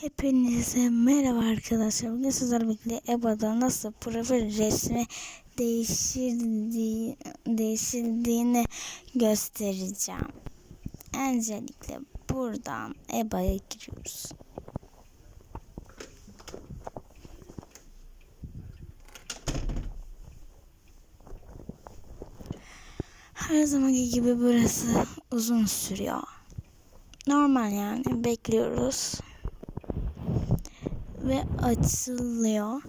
Hepinize merhaba arkadaşlar. Bugün sizlerle birlikte EBA'da nasıl profil resmi değiştirdiği, değiştirdiğini göstereceğim. Öncelikle buradan EBA'ya giriyoruz. Her zamanki gibi burası uzun sürüyor. Normal yani bekliyoruz ve açılıyor.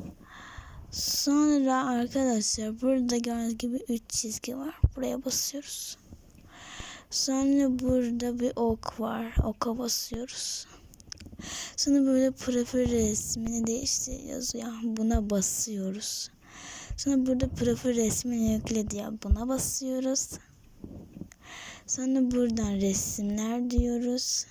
Sonra arkadaşlar burada gördüğünüz gibi 3 çizgi var. Buraya basıyoruz. Sonra burada bir ok var. Oka basıyoruz. Sonra böyle profil resmini değiştir yazıyor. Buna basıyoruz. Sonra burada profil resmini yükle diye buna basıyoruz. Sonra buradan resimler diyoruz.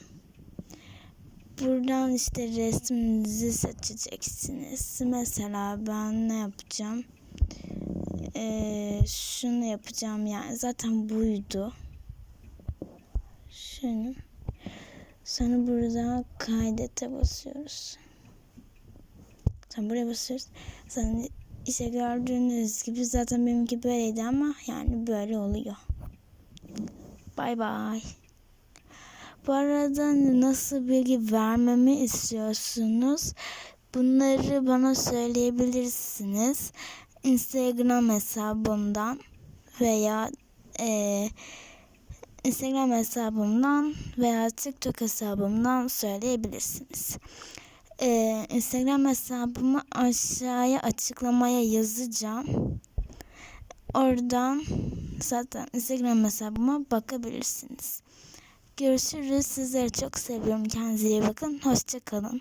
Buradan işte resminizi seçeceksiniz. Mesela ben ne yapacağım? Ee, şunu yapacağım yani zaten buydu. Şunu. Sonra burada kaydete basıyoruz. Sonra buraya basıyoruz. Sonra işte gördüğünüz gibi zaten benimki böyleydi ama yani böyle oluyor. Bay bay. Bu arada nasıl bilgi vermemi istiyorsunuz? Bunları bana söyleyebilirsiniz. Instagram hesabımdan veya e, Instagram hesabımdan veya TikTok hesabımdan söyleyebilirsiniz. E, Instagram hesabımı aşağıya açıklamaya yazacağım. Oradan zaten Instagram hesabıma bakabilirsiniz. Görüşürüz. Sizleri çok seviyorum. Kendinize iyi bakın. Hoşçakalın.